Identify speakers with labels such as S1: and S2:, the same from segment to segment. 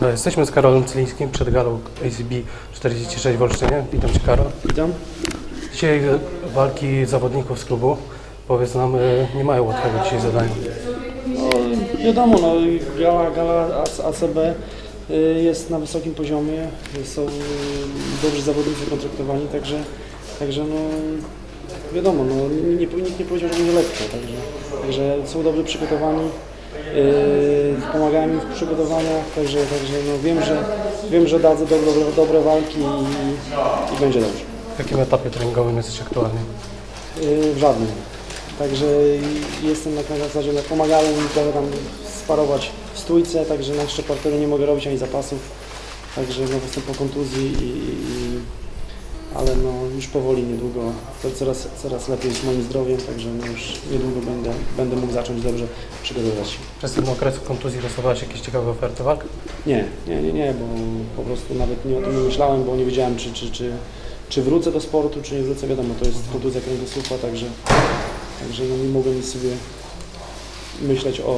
S1: No, Jesteśmy z Karolem Cylińskim przed galą ACB 46 w Olsztynie. Witam Cię Karol.
S2: Witam.
S1: Dzisiaj walki zawodników z klubu. Powiedz nam, y, nie mają łatwego dzisiaj zadania.
S2: No, wiadomo, no, gala, gala AC- ACB y, jest na wysokim poziomie, są y, dobrzy zawodnicy kontraktowani, także, także no, wiadomo, no, nie, nikt nie powiedział, że będzie lekko, także, także są dobrze przygotowani, y, pomagają mi w przygotowaniach, także, także no, wiem, że, wiem, że dadzą dobre, dobre walki i, i będzie dobrze.
S1: W jakim etapie treningowym jesteś aktualnie?
S2: Y, W żadnym. Także jestem na na zasadzie, no, pomagałem mi trochę tam sparować w stójce, także na jeszcze parteru nie mogę robić ani zapasów. Także no, jestem po kontuzji, i, i, ale no, już powoli, niedługo, to coraz, coraz lepiej z moim zdrowiem, także no, już niedługo będę, będę mógł zacząć dobrze przygotowywać się.
S1: Przez ten okres kontuzji dostawałeś jakieś ciekawe oferty walk?
S2: Nie, nie, nie, nie, bo po prostu nawet nie o tym nie myślałem, bo nie wiedziałem, czy, czy, czy, czy wrócę do sportu, czy nie wrócę. Wiadomo, to jest kontuzja kręgosłupa, także, także no nie mogłem nic sobie myśleć o,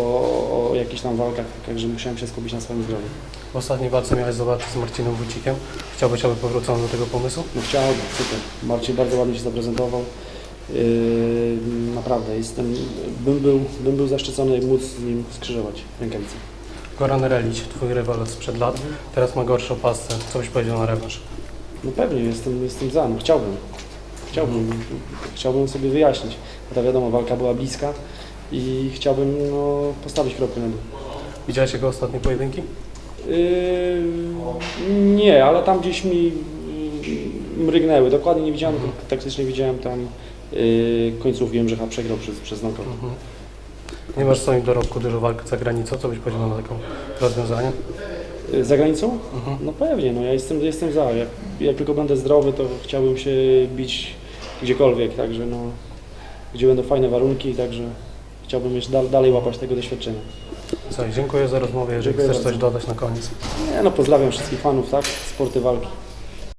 S2: o jakichś tam walkach, także musiałem się skupić na swoim zdrowiu.
S1: W ostatniej walce miałeś zobaczyć z Marcinem Wójcikiem. Chciałbyś, aby powrócono do tego pomysłu?
S2: No chciałbym, super. Marcin bardzo ładnie się zaprezentował. Yy, naprawdę, jestem, bym, był, bym był zaszczycony móc z nim skrzyżować rękawice.
S1: Goran Relić, twój rywal sprzed lat, teraz ma gorszą pasę. Co byś powiedział na rewanż?
S2: No pewnie, jestem, jestem za, no chciałbym. Chciałbym, chciałbym sobie wyjaśnić. Bo ta wiadomo, walka była bliska i chciałbym no, postawić kropkę na dół.
S1: Widziałeś jego ostatnie pojedynki?
S2: Yy, nie, ale tam gdzieś mi yy, mrygnęły. Dokładnie nie widziałem,
S1: Mhm.
S2: taktycznie widziałem tam yy, końcówki, wiem, że chyba przegrał przez, przez knockout.
S1: Mhm. Nie masz w swoim dorobku dużo walk za granicą. Co byś powiedział na taką rozwiązanie?
S2: Yy, Za granicą?
S1: Mhm.
S2: No pewnie, no ja jestem, jestem za. Jak, jak tylko będę zdrowy, to chciałbym się bić gdziekolwiek, także no, gdzie będą fajne warunki, także chciałbym jeszcze dal, dalej łapać tego doświadczenia.
S1: Słuchaj, dziękuję za rozmowę. Jeżeli
S2: Dziękuję
S1: chcesz coś
S2: bardzo.
S1: dodać na koniec.
S2: Nie, no pozdrawiam wszystkich fanów, tak? Sporty walki.